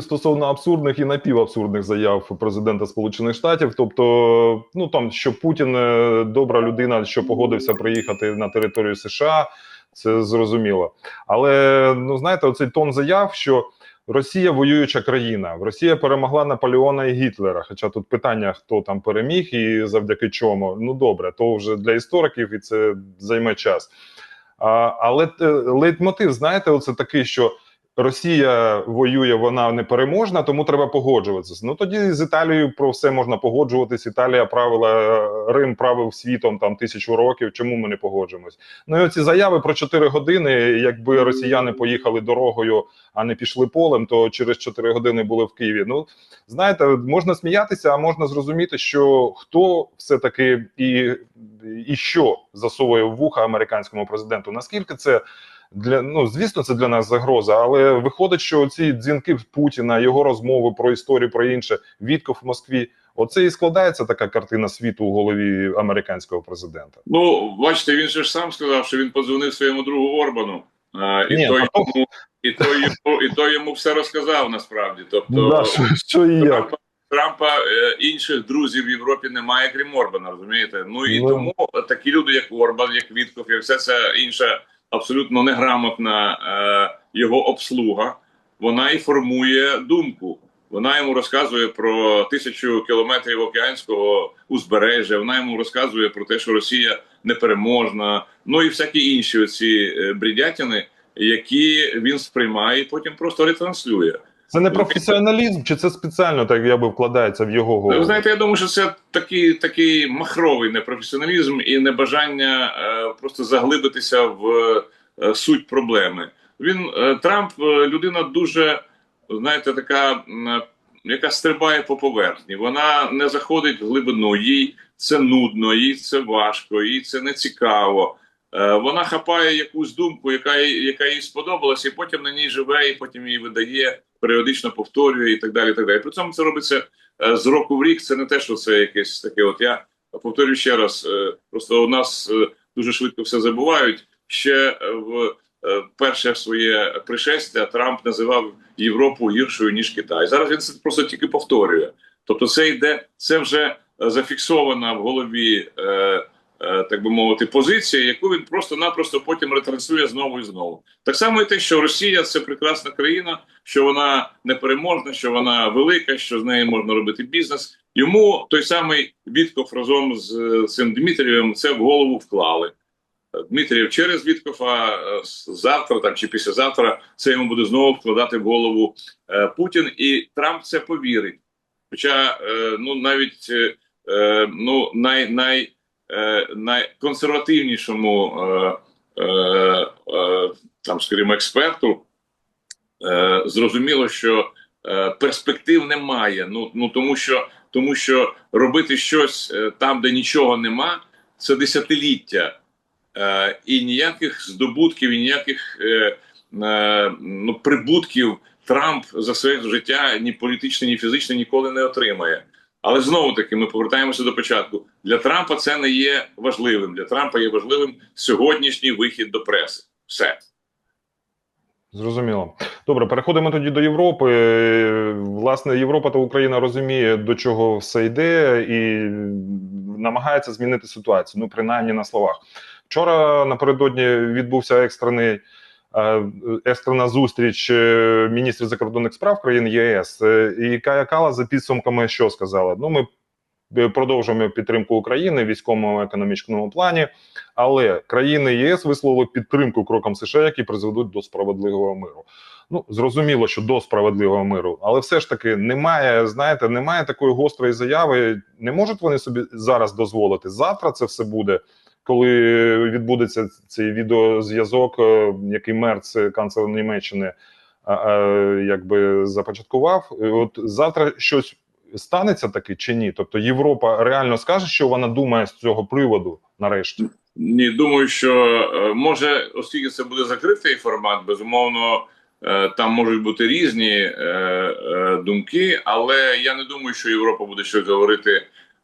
стосовно абсурдних і напівабсурдних заяв президента Сполучених Штатів, тобто, ну там що Путін е, добра людина, що погодився приїхати на територію США, це зрозуміло. Але ну знаєте, оцей тон заяв, що Росія воююча країна, Росія перемогла Наполеона і Гітлера. Хоча тут питання, хто там переміг і завдяки чому. Ну добре, то вже для істориків і це займе час. А, Але е, лейтмотив, знаєте, оце такий, що. Росія воює, вона непереможна, тому треба погоджуватися. Ну тоді з Італією про все можна погоджуватись. Італія правила Рим правив світом там тисячу років. Чому ми не погоджуємось? Ну і оці заяви про 4 години. Якби росіяни поїхали дорогою, а не пішли полем, то через 4 години були в Києві. Ну знаєте, можна сміятися, а можна зрозуміти, що хто все таки і, і що засовує в вуха американському президенту. Наскільки це? Для ну звісно, це для нас загроза, але виходить, що ці дзвінки Путіна, його розмови про історію, про інше, Вітков в Москві. Оце і складається така картина світу у голові американського президента. Ну бачите, він же ж сам сказав, що він подзвонив своєму другу Орбану, а, і Ні, той а йому і той йому і той йому все розказав насправді. Тобто да, що, що і як. Трампа е, інших друзів в Європі немає, крім Орбана. Розумієте? Ну і ну, тому такі люди, як Орбан, як Вітков, і все це інша абсолютно неграмотна е, його обслуга, вона і формує думку. Вона йому розказує про тисячу кілометрів океанського узбережжя. Вона йому розказує про те, що Росія непереможна, ну і всякі інші оці е, бредятини, які він сприймає, і потім просто ретранслює. Це не професіоналізм, чи це спеціально так я би вкладається в його голову? Ви знаєте, я думаю, що це такий такий махровий непрофесіоналізм і небажання е, просто заглибитися в е, суть проблеми. Він е, Трамп е, людина дуже знаєте, така, е, яка стрибає по поверхні. Вона не заходить в глибину, їй це нудно, їй це важко, їй це не цікаво. Е, вона хапає якусь думку, яка яка їй сподобалась, і потім на ній живе, і потім її видає, періодично повторює і так далі. І так далі. При цьому це робиться е, з року в рік. Це не те, що це якесь таке. От я повторюю ще раз: е, просто у нас дуже швидко все забувають. Ще в перше своє пришестя Трамп називав Європу гіршою ніж Китай. Зараз він це просто тільки повторює. Тобто, це йде, це вже зафіксована в голові. Е, так би мовити, позиція, яку він просто-напросто потім ретранслює знову і знову. Так само і те, що Росія це прекрасна країна, що вона непереможна, що вона велика, що з нею можна робити бізнес. Йому той самий Вітков разом з цим Дмитрієм це в голову вклали. Дмитрієв через Віткофа е, завтра там чи післязавтра це йому буде знову вкладати в голову е, Путін, і Трамп це повірить. Хоча ну навіть ну най най Е, найконсервативнішому е, е, там, скажімо, експерту зрозуміло, що перспектив немає. Ну ну тому що тому що робити щось там, де нічого нема, це десятиліття. І ніяких здобутків, і ніяких ну, прибутків Трамп за своє життя ні політичне, ні фізичне ніколи не отримає. Але знову таки ми повертаємося до початку. Для Трампа це не є важливим. Для Трампа є важливим сьогоднішній вихід до преси. Все. Зрозуміло. Добре, переходимо тоді до Європи. Власне, Європа та Україна розуміє, до чого все йде, і намагається змінити ситуацію. Ну, принаймні на словах. Вчора напередодні відбувся екстрений екстрена зустріч е, міністрів закордонних справ країн ЄС, е, і Кая Кала за підсумками, що сказала: ну ми. Продовжуємо підтримку України в військовому економічному плані, але країни ЄС висловили підтримку крокам США, які призведуть до справедливого миру. Ну зрозуміло, що до справедливого миру, але все ж таки немає. Знаєте, немає такої гострої заяви. Не можуть вони собі зараз дозволити. Завтра це все буде коли відбудеться цей відеозв'язок, е, який Мерц, канцлер Німеччини, якби започаткував, от завтра щось станеться таки чи ні? Тобто Європа реально скаже, що вона думає з цього приводу нарешті. Ні, думаю, що е, може, оскільки це буде закритий формат, безумовно. Е, там можуть бути різні е, е, думки, але я не думаю, що Європа буде щось говорити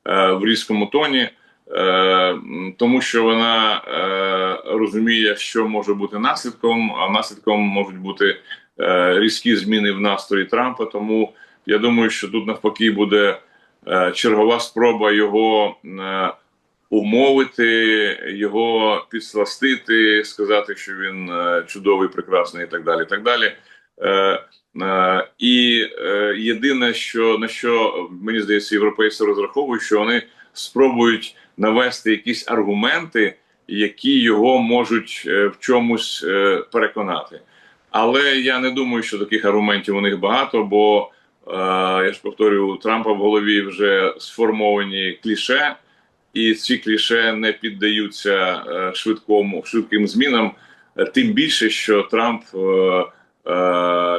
е, в різкому тоні. Е, тому що вона е, розуміє, що може бути наслідком, а наслідком можуть бути е, різкі зміни в настрої Трампа. Тому я думаю, що тут навпаки буде чергова спроба його умовити, його підсластити, сказати, що він чудовий, прекрасний і так далі. І так далі. І єдине, що на що мені здається, європейці розраховують, що вони спробують навести якісь аргументи, які його можуть е, в чомусь е, переконати. Але я не думаю, що таких аргументів у них багато, бо е, я ж повторюю, у Трампа в голові вже сформовані кліше, і ці кліше не піддаються швидкому швидким змінам. Тим більше, що Трамп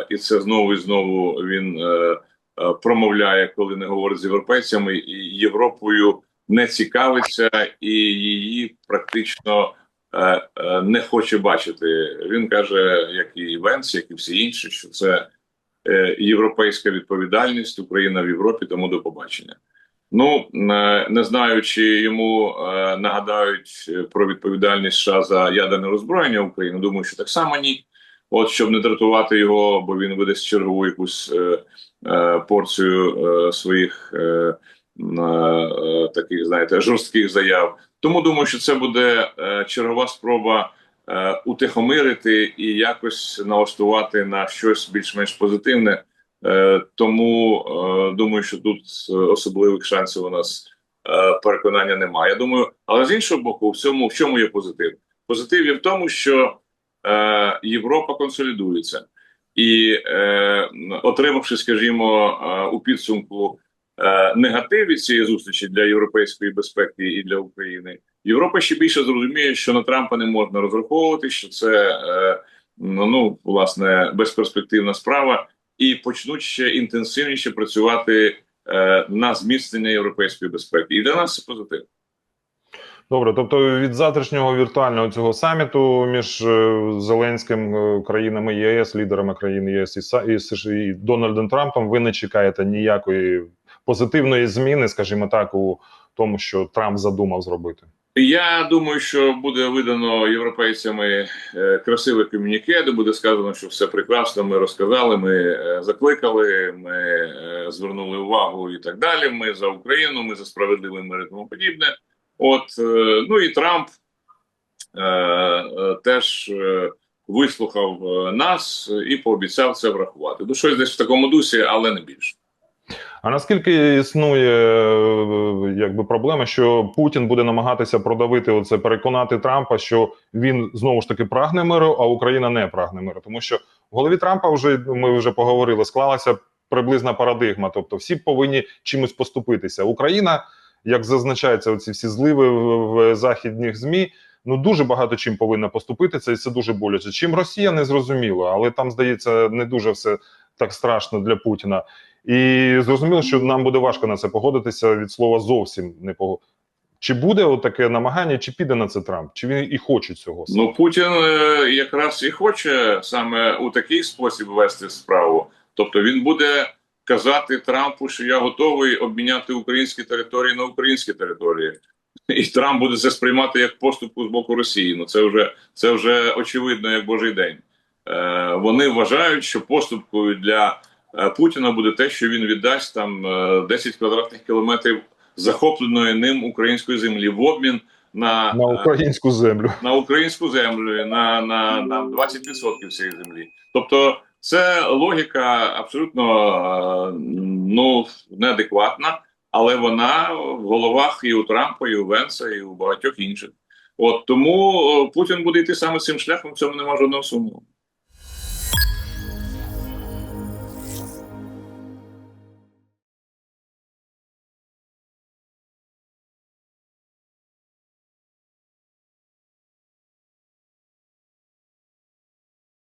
і це знову і знову він промовляє, коли не говорить з європейцями, і Європою не цікавиться і її практично е, е, не хоче бачити. Він каже, як і Венс, як і всі інші, що це е, європейська відповідальність, Україна в Європі, тому до побачення. Ну не, знаю, чи йому нагадають про відповідальність США за ядерне роззброєння України. Думаю, що так само ні. От щоб не дратувати його, бо він видасть чергову якусь е, е, порцію е, своїх е, таких, знаєте, жорстких заяв. Тому думаю, що це буде е, чергова спроба е, утихомирити і якось налаштувати на щось більш-менш позитивне. Е, тому е, думаю, що тут особливих шансів у нас е, переконання немає. Я думаю, але з іншого боку, в цьому в чому є позитив? Позитив є в тому, що е, Європа консолідується і, е, отримавши, скажімо, е, у підсумку е, негатив від цієї зустрічі для європейської безпеки і для України, Європа ще більше зрозуміє, що на Трампа не можна розраховувати, що це е, ну, ну власне безперспективна справа, і почнуть ще інтенсивніше працювати е, на зміцнення європейської безпеки. І для нас це позитив. Добре, тобто від завтрашнього віртуального цього саміту між е, Зеленським, е, країнами ЄС, лідерами країн ЄС і США і Дональдом Трампом, ви не чекаєте ніякої позитивної зміни, скажімо так, у тому, що Трамп задумав зробити. Я думаю, що буде видано європейцями е, красиве комюніке, де буде сказано, що все прекрасно. Ми розказали, ми е, закликали, ми е, звернули увагу і так далі. Ми за Україну, ми за справедливий мир і тому подібне. От ну і Трамп е, теж вислухав нас і пообіцяв це врахувати. Ну щось десь в такому дусі, але не більше. А наскільки існує е, якби проблема, що Путін буде намагатися продавити оце, переконати Трампа, що він знову ж таки прагне миру, а Україна не прагне миру, тому що в голові Трампа вже ми вже поговорили, склалася приблизна парадигма. Тобто, всі повинні чимось поступитися. Україна, як зазначається, оці всі зливи в, західних змі. Ну дуже багато чим повинна поступитися, і це дуже боляче. Чим Росія не зрозуміло, але там здається не дуже все так страшно для Путіна. І зрозуміло, що нам буде важко на це погодитися від слова зовсім не пого. Чи буде таке намагання, чи піде на це Трамп? Чи він і хоче цього? Ну Путін е, якраз і хоче саме у такий спосіб вести справу. Тобто він буде казати Трампу, що я готовий обміняти українські території на українські території, і Трамп буде це сприймати як поступку з боку Росії. Ну це вже це вже очевидно, як Божий день. Е, Вони вважають, що поступкою для е, Путіна буде те, що він віддасть там е, 10 квадратних кілометрів захопленої ним української землі в обмін на, на е, українську землю? на українську землю на, на, на 20% цієї землі. Тобто, це логіка абсолютно е, ну неадекватна, але вона в головах і у Трампа, і у Венса, і у багатьох інших. От тому е, Путін буде йти саме цим шляхом. В цьому нема жодного сумніву.